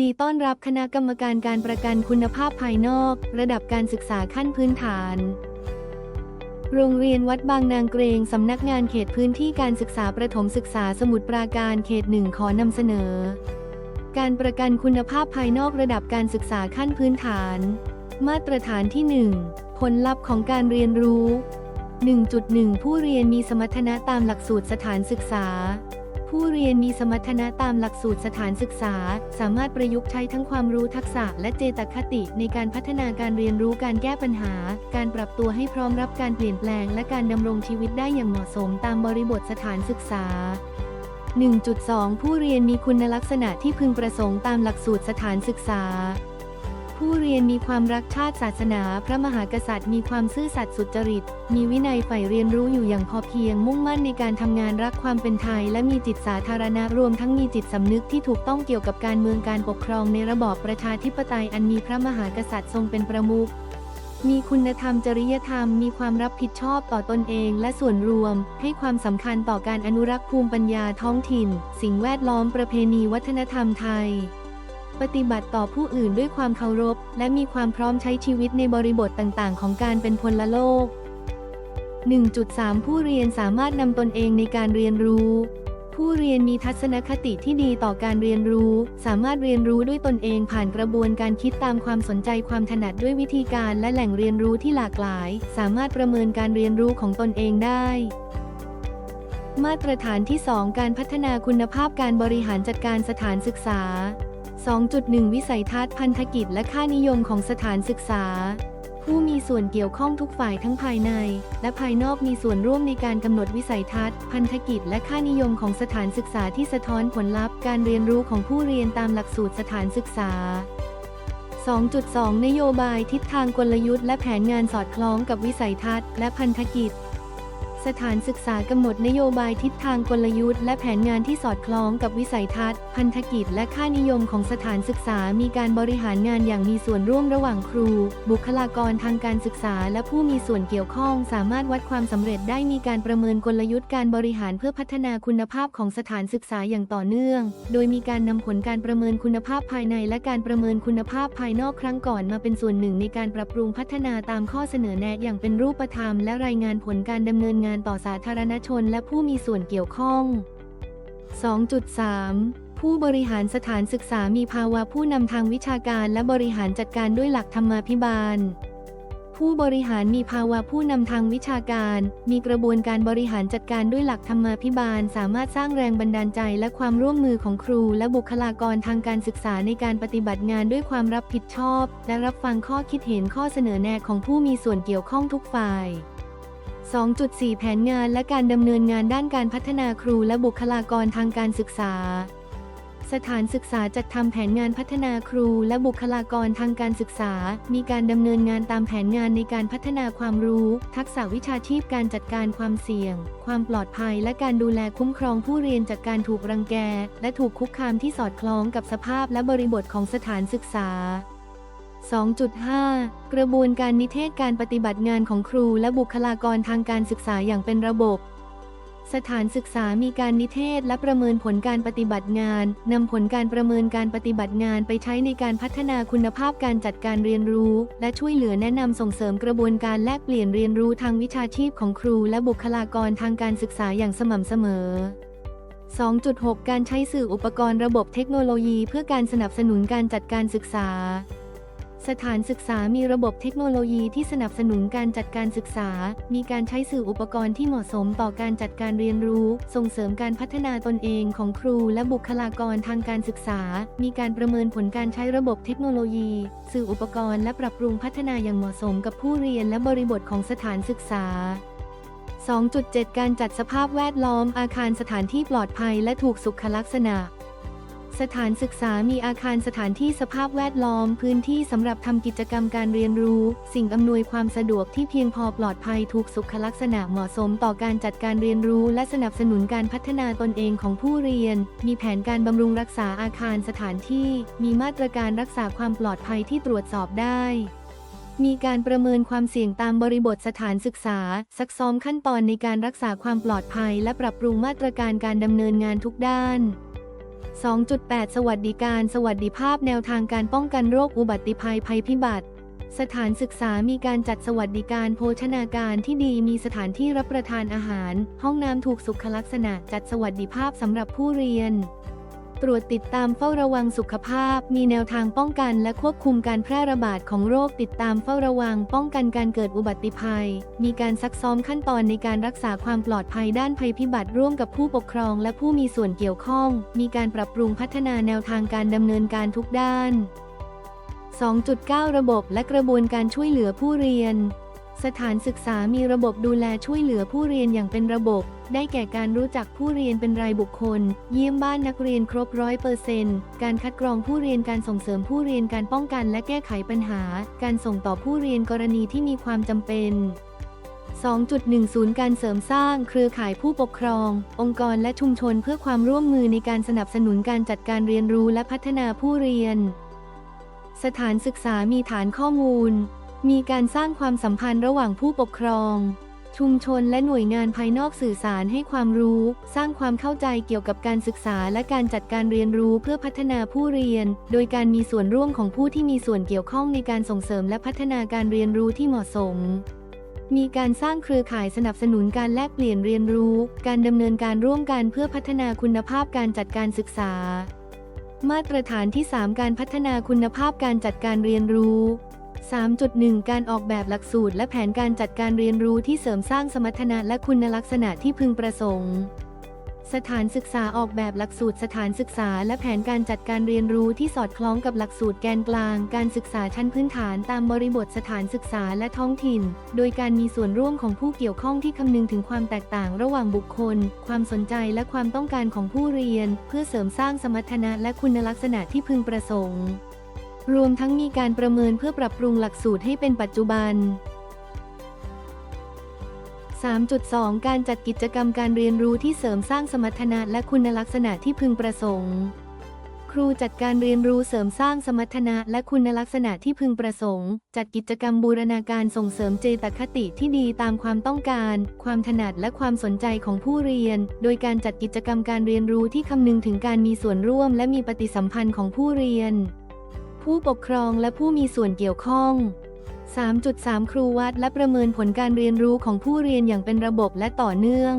ดีต้อนรับคณะกรรมการการประกันคุณภาพภายนอก ระดับการศึกษาขั้นพื้นฐาน โรงเรียนวัดบางนางเกรงสำนักงานเขตพื้นที่การศึกษาประถมศึกษาสมุทรปราการเขตหนึ่งขอนำเสนอ การประกันคุณภาพภายนอกระดับการศึกษาขั้นพื้นฐาน มาตรฐานที่ 1 ผลลัพธ์ของการเรียนรู้ 1.1 ผู้เรียนมีสมรรถนะตามหลักสูตรสถานศึกษา ผู้เรียนมีสมรรถนะตามหลักสูตรสถานศึกษา สามารถประยุกต์ใช้ทั้งความรู้ทักษะและเจตคติในการพัฒนาการเรียนรู้การแก้ปัญหา การปรับตัวให้พร้อมรับการเปลี่ยนแปลง และการดำรงชีวิตได้อย่างเหมาะสมตามบริบทสถานศึกษา 1.2 ผู้เรียนมีคุณลักษณะที่พึงประสงค์ตามหลักสูตรสถานศึกษา ผู้เรียนมีความรักชาติศาสนา พระมหากษัตริย์ มีความซื่อสัตย์สุจริต มีวินัยใฝ่เรียนรู้อยู่อย่างพอเพียง มุ่งมั่นในการทำงานรักความเป็นไทย และมีจิตสาธารณะรวมทั้งมีจิตสำนึกที่ถูกต้องเกี่ยวกับการเมืองการปกครองในระบอบประชาธิปไตยอันมีพระมหากษัตริย์ทรงเป็นประมุขมีคุณธรรมจริยธรรม มีความรับผิดชอบต่อตนเองและส่วนรวม ให้ความสำคัญต่อการอนุรักษ์ภูมิปัญญาท้องถิ่น สิ่งแวดล้อมประเพณีวัฒนธรรมไทย ปฏิบัติต่อผู้อื่นด้วยความเคารพ และมีความพร้อมใช้ชีวิตในบริบทต่างๆ ของการเป็นพลโลก 1.3 ผู้เรียนสามารถนำตนเองในการเรียนรู้ ผู้เรียนมีทัศนคติที่ดีต่อการเรียนรู้ สามารถเรียนรู้ด้วยตนเองผ่านกระบวนการคิดตามความสนใจความถนัดด้วยวิธีการและแหล่งเรียนรู้ที่หลากหลาย สามารถประเมินการเรียนรู้ของตนเองได้มาตรฐานที่ 2 การพัฒนาคุณภาพการบริหารจัดการสถานศึกษา 2.1 วิสัยทัศน์พันธกิจและค่านิยมของสถานศึกษา ผู้มีส่วนเกี่ยวข้องทุกฝ่ายทั้งภายใน และภายนอกมีส่วนร่วมในการกำหนดวิสัยทัศน์ พันธกิจและค่านิยมของสถานศึกษาที่สะท้อนผลลัพธ์การเรียนรู้ของผู้เรียนตามหลักสูตรสถานศึกษา 2.2 นโยบายทิศทางกลยุทธ์และแผนงานสอดคล้องกับวิสัยทัศน์และพันธกิจ สถานศึกษากำหนดนโยบายทิศทางกลยุทธ์และแผนงานที่สอดคล้องกับวิสัยทัศน์ พันธกิจและค่านิยมของสถานศึกษา มีการบริหารงานอย่างมีส่วนร่วมระหว่างครู บุคลากรทางการศึกษา และผู้มีส่วนเกี่ยวข้อง สามารถวัดความสำเร็จได้มีการประเมินกลยุทธ์การบริหารเพื่อพัฒนาคุณภาพของสถานศึกษาอย่างต่อเนื่อง โดยมีการนำผลการประเมินคุณภาพภายใน และการประเมินคุณภาพภายนอกครั้งก่อนมาเป็นส่วนหนึ่งในการปรับปรุงพัฒนาตามข้อเสนอแนะอย่างเป็นรูปธรรม และรายงานผลการดำเนินงานงานต่อสาธารณชนและผู้มีส่วนเกี่ยวข้อง 2.3 ผู้บริหารสถานศึกษามีภาวะผู้นำทางวิชาการและบริหารจัดการด้วยหลักธรรมาภิบาล ผู้บริหารมีภาวะผู้นำทางวิชาการ มีกระบวนการบริหารจัดการด้วยหลักธรรมาภิบาล สามารถสร้างแรงบันดาลใจและความร่วมมือของครูและบุคลากรทางการศึกษาในการปฏิบัติงานด้วยความรับผิดชอบ และรับฟังข้อคิดเห็นข้อเสนอแนะของผู้มีส่วนเกี่ยวข้องทุกฝ่าย 2.4 แผนงานและการดำเนินงานด้านการพัฒนาครูและบุคลากรทางการศึกษา สถานศึกษาจัดทำแผนงานพัฒนาครูและบุคลากรทางการศึกษา มีการดำเนินงานตามแผนงานในการพัฒนาความรู้ ทักษะวิชาชีพการจัดการความเสี่ยง ความปลอดภัย และการดูแลคุ้มครองผู้เรียนจากการถูกรังแก และถูกคุกคามที่สอดคล้องกับสภาพและบริบทของสถานศึกษา 2.5 กระบวนการนิเทศการปฏิบัติงานของครูและบุคลากรทางการศึกษาอย่างเป็นระบบ สถานศึกษามีการนิเทศและประเมินผลการปฏิบัติงาน นำผลการประเมินการปฏิบัติงานไปใช้ในการพัฒนาคุณภาพการจัดการเรียนรู้ และช่วยเหลือแนะนำส่งเสริมกระบวนการแลกเปลี่ยนเรียนรู้ทางวิชาชีพของครูและบุคลากรทางการศึกษาอย่างสม่ำเสมอ2.6 การใช้สื่ออุปกรณ์ระบบเทคโนโลยีเพื่อการสนับสนุนการจัดการศึกษา สถานศึกษามีระบบเทคโนโลยีที่สนับสนุนการจัดการศึกษา มีการใช้สื่ออุปกรณ์ที่เหมาะสมต่อการจัดการเรียนรู้ ส่งเสริมการพัฒนาตนเองของครูและบุคลากรทางการศึกษา มีการประเมินผลการใช้ระบบเทคโนโลยี สื่ออุปกรณ์และปรับปรุงพัฒนาอย่างเหมาะสมกับผู้เรียนและบริบทของสถานศึกษา 2.7 การจัดสภาพแวดล้อมอาคารสถานที่ปลอดภัยและถูกสุขลักษณะ สถานศึกษามีอาคารสถานที่สภาพแวดล้อม พื้นที่สำหรับทำกิจกรรมการเรียนรู้ สิ่งอำนวยความสะดวกที่เพียงพอปลอดภัยถูกสุขลักษณะเหมาะสมต่อการจัดการเรียนรู้ และสนับสนุนการพัฒนาตนเองของผู้เรียน มีแผนการบำรุงรักษาอาคารสถานที่ มีมาตรการรักษาความปลอดภัยที่ตรวจสอบได้มีการประเมินความเสี่ยงตามบริบทสถานศึกษา ซักซ้อมขั้นตอนในการรักษาความปลอดภัย และปรับปรุงมาตรการการดำเนินงานทุกด้าน 2.8 สวัสดิการสวัสดิภาพแนวทางการป้องกันโรคอุบัติภัยภัยพิบัติ สถานศึกษามีการจัดสวัสดิการโภชนาการที่ดีมีสถานที่รับประทานอาหาร ห้องน้ำถูกสุขลักษณะจัดสวัสดิภาพสำหรับผู้เรียน ตรวจติดตามเฝ้าระวังสุขภาพ มีแนวทางป้องกันและควบคุมการแพร่ระบาดของโรคติดตามเฝ้าระวัง ป้องกันการเกิดอุบัติภัย มีการซักซ้อมขั้นตอนในการรักษาความปลอดภัยด้านภัยพิบัติร่วมกับผู้ปกครองและผู้มีส่วนเกี่ยวข้อง มีการปรับปรุงพัฒนาแนวทางการดำเนินการทุกด้าน 2.9 ระบบและกระบวนการช่วยเหลือผู้เรียน สถานศึกษามีระบบดูแลช่วยเหลือผู้เรียนอย่างเป็นระบบ ได้แก่การรู้จักผู้เรียนเป็นรายบุคคล เยี่ยมบ้านนักเรียนครบร้อยเปอร์เซนต์การคัดกรองผู้เรียนการส่งเสริมผู้เรียนการป้องกันและแก้ไขปัญหา การส่งต่อผู้เรียนกรณีที่มีความจำเป็น 2.10 การเสริมสร้างเครือข่ายผู้ปกครอง องค์กรและชุมชนเพื่อความร่วมมือในการสนับสนุนการจัดการเรียนรู้และพัฒนาผู้เรียน สถานศึกษามีฐานข้อมูล มีการสร้างความสัมพันธ์ระหว่างผู้ปกครอง ชุมชนและหน่วยงานภายนอกสื่อสารให้ความรู้ สร้างความเข้าใจเกี่ยวกับการศึกษาและการจัดการเรียนรู้เพื่อพัฒนาผู้เรียน โดยการมีส่วนร่วมของผู้ที่มีส่วนเกี่ยวข้องในการส่งเสริมและพัฒนาการเรียนรู้ที่เหมาะสมมีการสร้างเครือข่ายสนับสนุนการแลกเปลี่ยนเรียนรู้ การดำเนินการร่วมกันเพื่อพัฒนาคุณภาพการจัดการศึกษา มาตรฐานที่ 3 การพัฒนาคุณภาพการจัดการเรียนรู้ 3.1 การออกแบบหลักสูตรและแผนการจัดการเรียนรู้ที่เสริมสร้างสมรรถนะและคุณลักษณะที่พึงประสงค์สถานศึกษาออกแบบหลักสูตรสถานศึกษาและแผนการจัดการเรียนรู้ที่สอดคล้องกับหลักสูตรแกนกลาง การศึกษาชั้นพื้นฐานตามบริบทสถานศึกษาและท้องถิ่น โดยการมีส่วนร่วมของผู้เกี่ยวข้องที่คำนึงถึงความแตกต่างระหว่างบุคคล ความสนใจและความต้องการของผู้เรียน เพื่อเสริมสร้างสมรรถนะและคุณลักษณะที่พึงประสงค์ รวมทั้งมีการประเมินเพื่อปรับปรุงหลักสูตรให้เป็นปัจจุบัน 3.2 การจัดกิจกรรมการเรียนรู้ที่เสริมสร้างสมรรถนะและคุณลักษณะที่พึงประสงค์ ครูจัดการเรียนรู้เสริมสร้างสมรรถนะและคุณลักษณะที่พึงประสงค์ จัดกิจกรรมบูรณาการส่งเสริมเจตคติที่ดีตามความต้องการ ความถนัดและความสนใจของผู้เรียน โดยการจัดกิจกรรมการเรียนรู้ที่คำนึงถึงการมีส่วนร่วม และมีปฏิสัมพันธ์ของผู้เรียน ผู้ปกครองและผู้มีส่วนเกี่ยวข้อง 3.3 ครูวัดและประเมินผลการเรียนรู้ของผู้เรียนอย่างเป็นระบบและต่อเนื่อง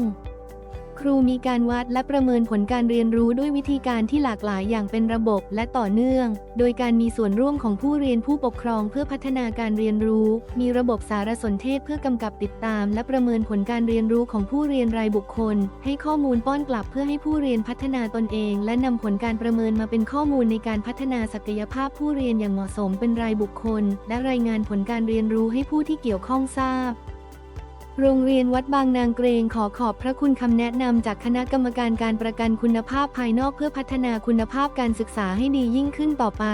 ครูมีการวัดและประเมินผลการเรียนรู้ด้วยวิธีการที่หลากหลายอย่างเป็นระบบและต่อเนื่อง โดยการมีส่วนร่วมของผู้เรียนผู้ปกครองเพื่อพัฒนาการเรียนรู้ มีระบบสารสนเทศเพื่อกำกับติดตาม และประเมินผลการเรียนรู้ของผู้เรียนรายบุคคล ให้ข้อมูลป้อนกลับเพื่อให้ผู้เรียนพัฒนาตนเอง และนำผลการประเมินมาเป็นข้อมูลในการพัฒนาศักยภาพผู้เรียนอย่างเหมาะสมเป็นรายบุคคล และรายงานผลการเรียนรู้ให้ผู้ที่เกี่ยวข้องทราบ โรงเรียนวัดบางนางเกรงขอขอบพระคุณคำแนะนำจากคณะกรรมการการประกันคุณภาพภายนอกเพื่อพัฒนาคุณภาพการศึกษาให้ดียิ่งขึ้นต่อไป